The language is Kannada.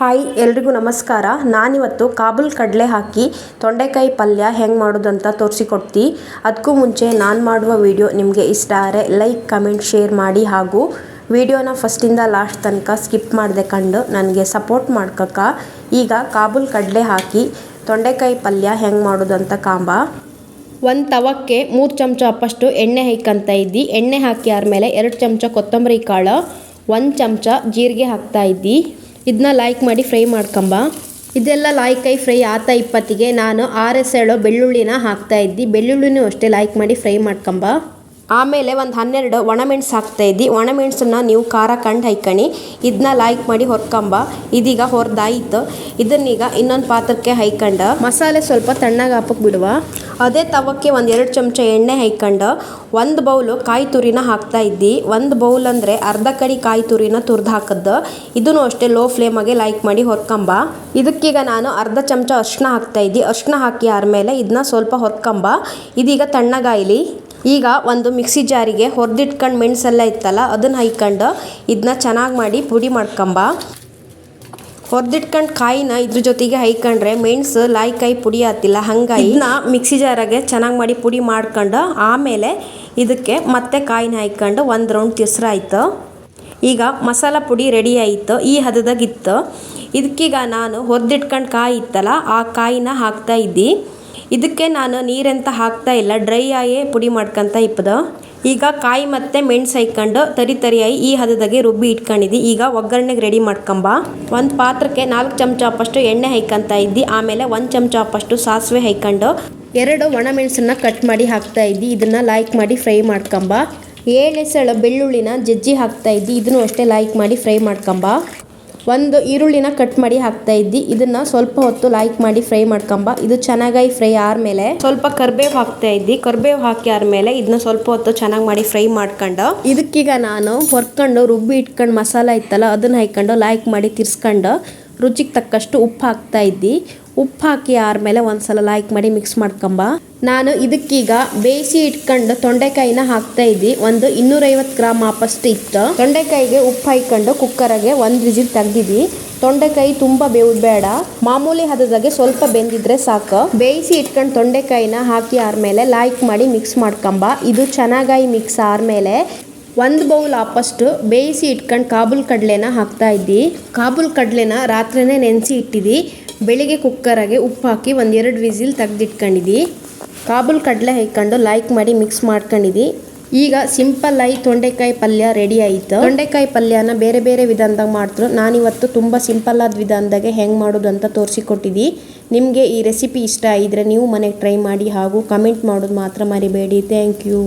ಹಾಯ್, ಎಲ್ರಿಗೂ ನಮಸ್ಕಾರ. ನಾನಿವತ್ತು ಕಾಬೂಲ್ ಕಡಲೆ ಹಾಕಿ ತೊಂಡೆಕಾಯಿ ಪಲ್ಯ ಹೆಂಗೆ ಮಾಡೋದು ಅಂತ ತೋರಿಸಿಕೊಡ್ತಿ. ಅದಕ್ಕೂ ಮುಂಚೆ ನಾನು ಮಾಡುವ ವಿಡಿಯೋ ನಿಮಗೆ ಇಷ್ಟ ಆದರೆ ಲೈಕ್, ಕಮೆಂಟ್, ಶೇರ್ ಮಾಡಿ ಹಾಗೂ ವಿಡಿಯೋನ ಫಸ್ಟಿಂದ ಲಾಸ್ಟ್ ತನಕ ಸ್ಕಿಪ್ ಮಾಡದೆ ಕಂಡು ನನಗೆ ಸಪೋರ್ಟ್ ಮಾಡ್ಕಕ್ಕ. ಈಗ ಕಾಬೂಲ್ ಕಡಲೆ ಹಾಕಿ ತೊಂಡೆಕಾಯಿ ಪಲ್ಯ ಹೆಂಗೆ ಮಾಡೋದು ಅಂತ ಕಾಂಬ. ಒಂದು ತವಕ್ಕೆ ಮೂರು ಚಮಚ ಅಪ್ಪಷ್ಟು ಎಣ್ಣೆ ಹಾಕಂತ ಇದ್ದಿ. ಎಣ್ಣೆ ಹಾಕಿ ಆದಮೇಲೆ ಎರಡು ಚಮಚ ಕೊತ್ತಂಬರಿ ಕಾಳು, ಒಂದು ಚಮಚ ಜೀರಿಗೆ ಹಾಕ್ತಾ ಇದ್ದಿ. ಇದನ್ನ ಲೈಕ್ ಮಾಡಿ ಫ್ರೈ ಮಾಡ್ಕೊಂಬ. ಇದೆಲ್ಲ ಲಾಯ್ಕಾಯಿ ಫ್ರೈ ಆತ ಇಪ್ಪತ್ತಿಗೆ. ನಾನು ಆರ್ ಎಸ್ ಹೇಳೋ ಬೆಳ್ಳುಳ್ಳಿನ ಹಾಕ್ತಾ ಇದ್ದಿ. ಬೆಳ್ಳುಳ್ಳಿನೂ ಅಷ್ಟೇ ಲೈಕ್ ಮಾಡಿ ಫ್ರೈ ಮಾಡ್ಕೊಂಬ. ಆಮೇಲೆ ಒಂದು ಹನ್ನೆರಡು ಒಣಮೆಣ್ಸು ಹಾಕ್ತಾ ಇದ್ದಿ. ಒಣಮೆಣ್ಸನ್ನ ನೀವು ಖಾರ ಕಂಡು ಹೈಕಣಿ ಇದನ್ನ ಲೈಕ್ ಮಾಡಿ ಹೊರ್ಕೊಂಬ. ಇದೀಗ ಹೊರ್ದಾಯಿತು. ಇದನ್ನೀಗ ಇನ್ನೊಂದು ಪಾತ್ರಕ್ಕೆ ಹೈಕಂಡು ಮಸಾಲೆ ಸ್ವಲ್ಪ ತಣ್ಣಗೆ ಹಾಪಕ್ಕೆ ಬಿಡುವ. ಅದೇ ತವಕ್ಕೆ ಒಂದು ಎರಡು ಚಮಚ ಎಣ್ಣೆ ಹೈಕಂಡು ಒಂದು ಬೌಲು ಕಾಯಿ ತುರಿನ ಹಾಕ್ತಾ ಇದ್ದಿ. ಒಂದು ಬೌಲ್ ಅಂದರೆ ಅರ್ಧ ಕಡಿ ಕಾಯಿ ತುರಿನ ತುರ್ದು ಹಾಕದ್ದು. ಇದನ್ನು ಅಷ್ಟೇ ಲೋ ಫ್ಲೇಮಾಗೆ ಲೈಕ್ ಮಾಡಿ ಹೊರ್ಕೊಂಬ. ಇದಕ್ಕೀಗ ನಾನು ಅರ್ಧ ಚಮಚ ಅರ್ಶಿನ ಹಾಕ್ತಾ ಇದ್ದಿ. ಅರ್ಶಿನ ಹಾಕಿ ಆದಮೇಲೆ ಇದನ್ನ ಸ್ವಲ್ಪ ಹೊರ್ಕೊಂಬ. ಇದೀಗ ತಣ್ಣಗಾಯ್ಲಿ. ಈಗ ಒಂದು ಮಿಕ್ಸಿ ಜಾರಿಗೆ ಹೊರದಿಟ್ಕೊಂಡು ಮೆಣಸೆಲ್ಲ ಇತ್ತಲ್ಲ, ಅದನ್ನ ಹೈಕೊಂಡು ಇದನ್ನ ಚೆನ್ನಾಗಿ ಮಾಡಿ ಪುಡಿ ಮಾಡ್ಕೊಂಬ. ಹೊರದಿಟ್ಕೊಂಡು ಕಾಯಿನ ಇದ್ರ ಜೊತೆಗೆ ಹೈಕೊಂಡ್ರೆ ಮೆಣಸು ಲಾಯಿಕಾಯಿ ಪುಡಿ ಆತಿಲ್ಲ ಹಂಗಾಗಿ ಇದನ್ನ ಮಿಕ್ಸಿ ಜಾರಾಗೆ ಚೆನ್ನಾಗಿ ಮಾಡಿ ಪುಡಿ ಮಾಡ್ಕೊಂಡು ಆಮೇಲೆ ಇದಕ್ಕೆ ಮತ್ತೆ ಕಾಯಿನ ಹಾಯ್ಕೊಂಡು ಒಂದು ರೌಂಡ್ ತಿಸ್ರಾಯ್ತು ಈಗ ಮಸಾಲ ಪುಡಿ ರೆಡಿ ಆಯಿತು, ಈ ಹದದಾಗಿತ್ತು ಇದಕ್ಕೀಗ ನಾನು ಹೊರದಿಟ್ಕೊಂಡು ಕಾಯಿ ಇತ್ತಲ್ಲ, ಆ ಕಾಯಿನ ಹಾಕ್ತಾ ಇದ್ದಿ. ಇದಕ್ಕೆ ನಾನು ನೀರೆಂತ ಹಾಕ್ತಾ ಇಲ್ಲ, ಡ್ರೈ ಆಯೇ ಪುಡಿ ಮಾಡ್ಕೊಂತ ಇಪ್ಪದ. ಈಗ ಕಾಯಿ ಮತ್ತು ಮೆಣಸು ಹಾಯ್ಕೊಂಡು ತರಿ ತರಿಯಾಗಿ ಈ ಹದದಾಗೆ ರುಬ್ಬಿ ಇಟ್ಕೊಂಡಿದ್ದಿ. ಈಗ ಒಗ್ಗರಣೆಗೆ ರೆಡಿ ಮಾಡ್ಕೊಂಬ. ಒಂದು ಪಾತ್ರಕ್ಕೆ ನಾಲ್ಕು ಚಮಚ ಅಪ್ಪಷ್ಟು ಎಣ್ಣೆ ಹಾಯ್ಕೊಂತ ಇದ್ದಿ. ಆಮೇಲೆ ಒಂದು ಚಮಚ ಅಪ್ಪಷ್ಟು ಸಾಸಿವೆ ಹಾಯ್ಕೊಂಡು ಎರಡು ಒಣಮೆಣಸನ್ನ ಕಟ್ ಮಾಡಿ ಹಾಕ್ತಾ ಇದ್ದಿ. ಇದನ್ನು ಲೈಕ್ ಮಾಡಿ ಫ್ರೈ ಮಾಡ್ಕೊಂಬ. ಏಳೆಸಳ ಬೆಳ್ಳುಳ್ಳಿನ ಜಜ್ಜಿ ಹಾಕ್ತಾ ಇದ್ದಿ. ಇದನ್ನು ಅಷ್ಟೇ ಲೈಕ್ ಮಾಡಿ ಫ್ರೈ ಮಾಡ್ಕೊಂಬ. ಒಂದು ಈರುಳ್ಳಿನ ಕಟ್ ಮಾಡಿ ಹಾಕ್ತಾ ಇದ್ದಿ. ಇದನ್ನ ಸ್ವಲ್ಪ ಹೊತ್ತು ಲೈಕ್ ಮಾಡಿ ಫ್ರೈ ಮಾಡ್ಕೊಂಬ. ಇದು ಚೆನ್ನಾಗಿ ಫ್ರೈ ಆದ್ಮೇಲೆ ಸ್ವಲ್ಪ ಕರ್ಬೇವು ಹಾಕ್ತಾ ಇದ್ದಿ. ಕರ್ಬೇವು ಹಾಕಿ ಆದ್ಮೇಲೆ ಇದನ್ನ ಸ್ವಲ್ಪ ಹೊತ್ತು ಚೆನ್ನಾಗಿ ಮಾಡಿ ಫ್ರೈ ಮಾಡ್ಕೊಂಡು. ಇದಕ್ಕೀಗ ನಾನು ಹೊರ್ಕೊಂಡು ರುಬ್ಬಿ ಇಟ್ಕೊಂಡು ಮಸಾಲ ಇತ್ತಲ್ಲ, ಅದನ್ನ ಹಾಕೊಂಡು ಲೈಕ್ ಮಾಡಿ ತಿರ್ಸ್ಕೊಂಡು ರುಚಿಗೆ ತಕ್ಕಷ್ಟು ಉಪ್ಪು ಹಾಕ್ತಾ ಇದ್ದಿ. ಉಪ್ಪು ಹಾಕಿ ಆದ್ಮೇಲೆ ಒಂದ್ಸಲ ಲೈಕ್ ಮಾಡಿ ಮಿಕ್ಸ್ ಮಾಡ್ಕೊಂಬ. ನಾನು ಇದಕ್ಕೀಗ ಬೇಯಿಸಿ ಇಟ್ಕೊಂಡು ತೊಂಡೆಕಾಯಿನ ಹಾಕ್ತಾ ಇದ್ದಿ. ಒಂದು ಇನ್ನೂರೈವತ್ತು ಗ್ರಾಮ್ ಆಪಷ್ಟು ಇತ್ತು. ತೊಂಡೆಕಾಯಿಗೆ ಉಪ್ಪು ಹಾಕೊಂಡು ಕುಕ್ಕರಿಗೆ ಒಂದು ವಿಜಿಲ್ ತೆಗ್ದಿದ್ದಿ. ತೊಂಡೆಕಾಯಿ ತುಂಬ ಬೇವು ಬೇಡ ಮಾಮೂಲಿ ಹದದಾಗೆ ಸ್ವಲ್ಪ ಬೆಂದಿದ್ರೆ ಸಾಕು. ಬೇಯಿಸಿ ಇಟ್ಕೊಂಡು ತೊಂಡೆಕಾಯಿನ ಹಾಕಿ ಆದ್ಮೇಲೆ ಲೈಕ್ ಮಾಡಿ ಮಿಕ್ಸ್ ಮಾಡ್ಕೊಂಬ. ಇದು ಚೆನ್ನಾಗಿ ಮಿಕ್ಸ್ ಆದ್ಮೇಲೆ ಒಂದು ಬೌಲ್ ಆಪಷ್ಟು ಬೇಯಿಸಿ ಇಟ್ಕೊಂಡು ಕಾಬೂಲ್ ಕಡಲೆನ ಹಾಕ್ತಾ ಇದ್ದಿ. ಕಾಬೂಲ್ ಕಡಲೆನ ರಾತ್ರಿನೇ ನೆನೆಸಿ ಇಟ್ಟಿದ್ದಿ. ಬೆಳಿಗ್ಗೆ ಕುಕ್ಕರಾಗೆ ಉಪ್ಪು ಹಾಕಿ ಒಂದೆರಡು ವಿಸಿಲ್ ತೆಗ್ದಿಟ್ಕೊಂಡಿದ್ದಿ ಕಾಬೂಲ್ ಕಡಲೆ ಹಾಕ್ಕೊಂಡು ಲೈಕ್ ಮಾಡಿ ಮಿಕ್ಸ್ ಮಾಡ್ಕೊಂಡಿದ್ದಿ ಈಗ ಸಿಂಪಲ್ ಆಗಿ ತೊಂಡೆಕಾಯಿ ಪಲ್ಯ ರೆಡಿ ಆಯಿತು. ತೊಂಡೆಕಾಯಿ ಪಲ್ಯನ ಬೇರೆ ಬೇರೆ ವಿಧಾನದಾಗ ಮಾಡಿದ್ರು. ನಾನಿವತ್ತು ತುಂಬ ಸಿಂಪಲ್ ಆದ ವಿಧಾನದಾಗೆ ಹೆಂಗೆ ಮಾಡೋದು ಅಂತ ತೋರಿಸಿಕೊಟ್ಟಿದ್ದಿ ನಿಮಗೆ ಈ ರೆಸಿಪಿ ಇಷ್ಟ ಆಗಿದ್ರೆ ನೀವು ಮನೆಗೆ ಟ್ರೈ ಮಾಡಿ ಹಾಗೂ ಕಮೆಂಟ್ ಮಾಡೋದು ಮಾತ್ರ ಮರಿಬೇಡಿ. Thank you